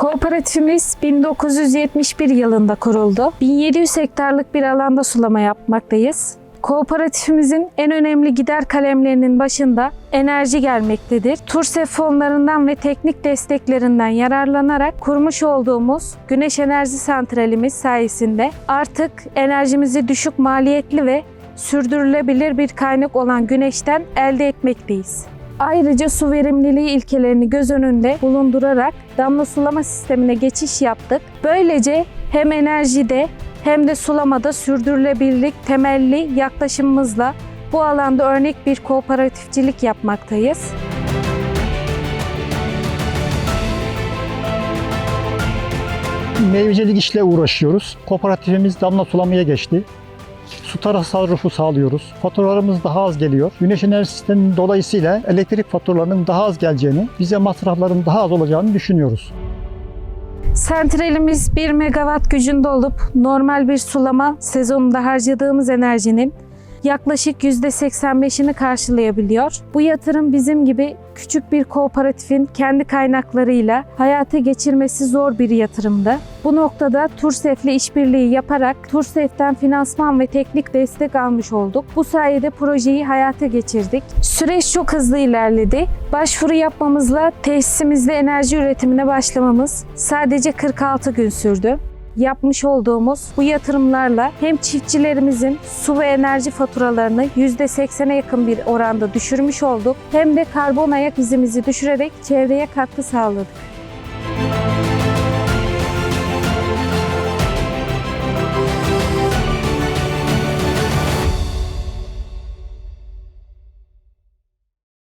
Kooperatifimiz 1971 yılında kuruldu. 1700 hektarlık bir alanda sulama yapmaktayız. Kooperatifimizin en önemli gider kalemlerinin başında enerji gelmektedir. TURSEF fonlarından ve teknik desteklerinden yararlanarak kurmuş olduğumuz güneş enerji santralimiz sayesinde artık enerjimizi düşük maliyetli ve sürdürülebilir bir kaynak olan güneşten elde etmekteyiz. Ayrıca su verimliliği ilkelerini göz önünde bulundurarak damla sulama sistemine geçiş yaptık. Böylece hem enerjide hem de sulamada sürdürülebilirlik temelli yaklaşımımızla bu alanda örnek bir kooperatifçilik yapmaktayız. Meyvecilik işle uğraşıyoruz. Kooperatifimiz damla sulamaya geçti. Su tasarrufu sağlıyoruz. Faturalarımız daha az geliyor. Güneş enerji sistemi dolayısıyla elektrik faturalarının daha az geleceğini, bize masrafların daha az olacağını düşünüyoruz. Santralimiz 1 megawatt gücünde olup normal bir sulama sezonunda harcadığımız enerjinin yaklaşık %85'ini karşılayabiliyor. Bu yatırım bizim gibi küçük bir kooperatifin kendi kaynaklarıyla hayata geçirmesi zor bir yatırımdı. Bu noktada TURSEF'le işbirliği yaparak TURSEF'ten finansman ve teknik destek almış olduk. Bu sayede projeyi hayata geçirdik. Süreç çok hızlı ilerledi. Başvuru yapmamızla tesisimizde enerji üretimine başlamamız sadece 46 gün sürdü yapmış olduğumuz bu yatırımlarla hem çiftçilerimizin su ve enerji faturalarını %80'e yakın bir oranda düşürmüş olduk hem de karbon ayak izimizi düşürerek çevreye katkı sağladık.